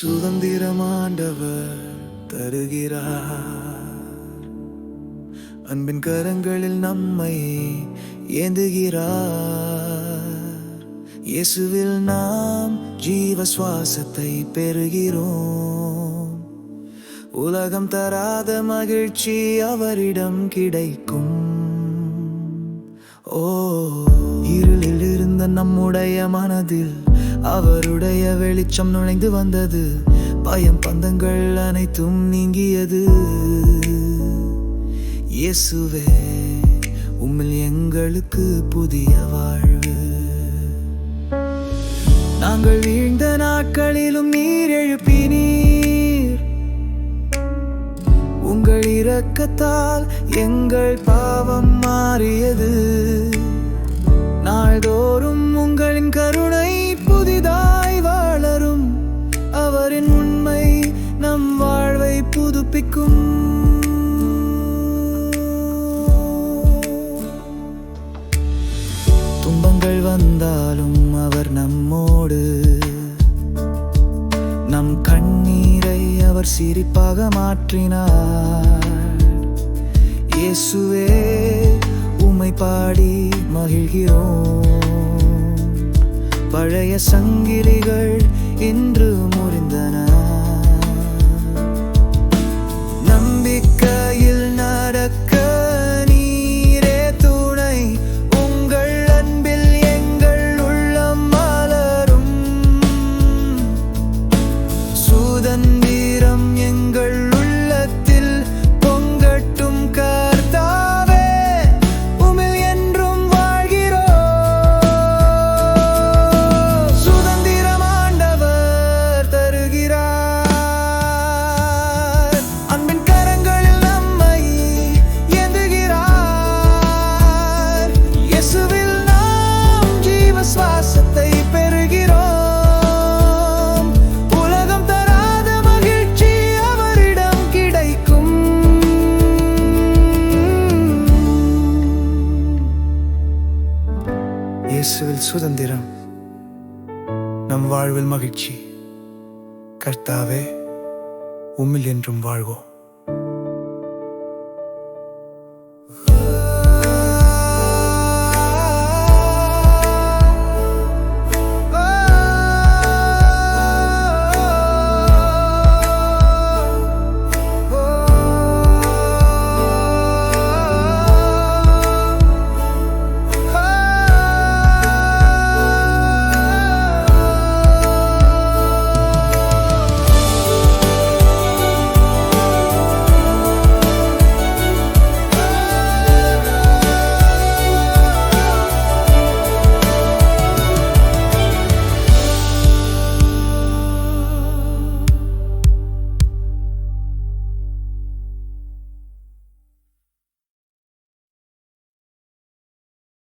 சுதந்திரமாண்டவர் தருகிறார். அன்பின் கரங்களில் நம்மை ஏந்துகிறார். இயேசுவில் நாம் ஜீவ சுவாசத்தை பெறுகிறோம். உலகம் தராத மகிழ்ச்சி அவரிடம் கிடைக்கும். ஓ இருளில் இருந்த நம்முடைய மனதில் அவருடைய வெளிச்சம் நுழைந்து வந்தது. பயம் பந்தங்கள் அனைத்தும் நீங்கியது. இயேசுவே உம்மில் எங்களுக்கு புதிய வாழ்வு. நாங்கள் வீழ்ந்த நாட்களிலும் நீர் எழுப்பினீர். உங்கள் இரக்கத்தால் எங்கள் பாவம் மாறியது. நாள்தோறும் துன்பங்கள் வந்தாலும் அவர் நம்மோடு. நம் கண்ணீரை அவர் சிரிப்பாக மாற்றினார். இயேசுவே உமை பாடி மகிழ்கிறோம். பழைய சங்கிலிகள் இன்றும் இயேசுவில் சுதந்திரம். நம் வாழ்வில் மகிழ்ச்சி. கர்த்தாவே உம்மில் என்றும் வாழ்வோம்.